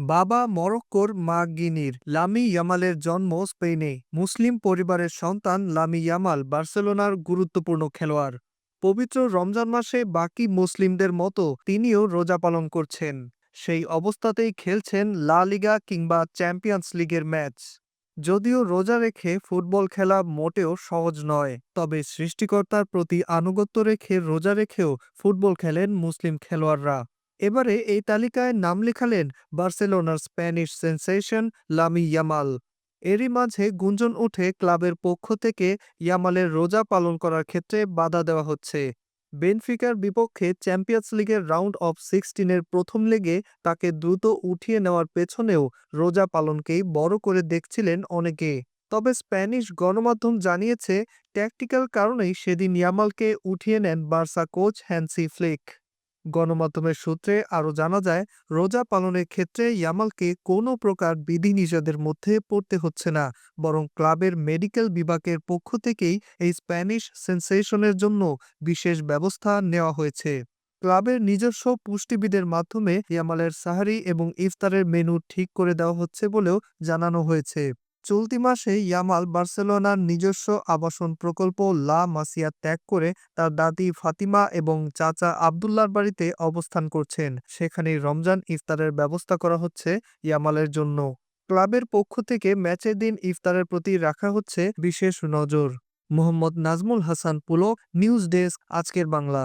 বাবা মরক্কোর মা গিনির লামি ইয়ামালের জন্ম স্পেনে। মুসলিম পরিবারের সন্তান লামি ইয়ামাল বার্সেলোনার গুরুত্বপূর্ণ খেলোয়াড়। পবিত্র রমজান মাসে বাকি মুসলিমদের মতো তিনিও রোজা পালন করছেন। সেই অবস্থাতেই খেলছেন লা লিগা কিংবা চ্যাম্পিয়ন্স লিগের ম্যাচ। যদিও রোজা রেখে ফুটবল খেলা মোটেও সহজ নয়, তবে সৃষ্টিকর্তার প্রতি আনুগত্য রেখে রোজা রেখেও ফুটবল খেলেন মুসলিম খেলোয়াড়রা। এবারে এই তালিকায় নাম লেখালেন বার্সেলোনার স্প্যানিশ সেন্সেশন লামি ইয়ামাল। এরই মাঝে গুঞ্জন উঠে ক্লাবের পক্ষ থেকে ইয়ামালের রোজা পালন করার ক্ষেত্রে বাধা দেওয়া হচ্ছে। বেনফিকার বিপক্ষে চ্যাম্পিয়ন্স লিগের রাউন্ড অফ সিক্সটিনের প্রথম লেগে তাকে দ্রুত উঠিয়ে নেওয়ার পেছনেও রোজা পালনকেই বড় করে দেখছিলেন অনেকে। তবে স্প্যানিশ গণমাধ্যম জানিয়েছে, ট্যাকটিক্যাল কারণেই সেদিন ইয়ামালকে উঠিয়ে নেন বার্সা কোচ হ্যান্সি ফ্লিক। গণমাধ্যমের সূত্রে আরও জানা যায়, রোজা পালনের ক্ষেত্রে ইয়ামালকে কোনো প্রকার বিধিনিষেধের মধ্যে পড়তে হচ্ছে না, বরং ক্লাবের মেডিকেল বিভাগের পক্ষ থেকেই এই স্প্যানিশ সেন্সেশনের জন্য বিশেষ ব্যবস্থা নেওয়া হয়েছে। ক্লাবের নিজস্ব পুষ্টিবিদের মাধ্যমে ইয়ামালের সাহারি এবং ইফতারের মেনু ঠিক করে দেওয়া হচ্ছে বলেও জানানো হয়েছে। চলতি মাসে ইয়ামাল বার্সেলোনার নিজস্ব আবাসন প্রকল্প লা মাসিয়া ত্যাগ করে তার দাদি ফাতিমা এবং চাচা আবদুল্লার বাড়িতে অবস্থান করছেন। সেখানেই রমজান ইফতারের ব্যবস্থা করা হচ্ছে ইয়ামালের জন্য। ক্লাবের পক্ষ থেকে ম্যাচের দিন ইফতারের প্রতি রাখা হচ্ছে বিশেষ নজর। মোহাম্মদ নাজমুল হাসান পুলক, নিউজ ডেস্ক, আজকের বাংলা।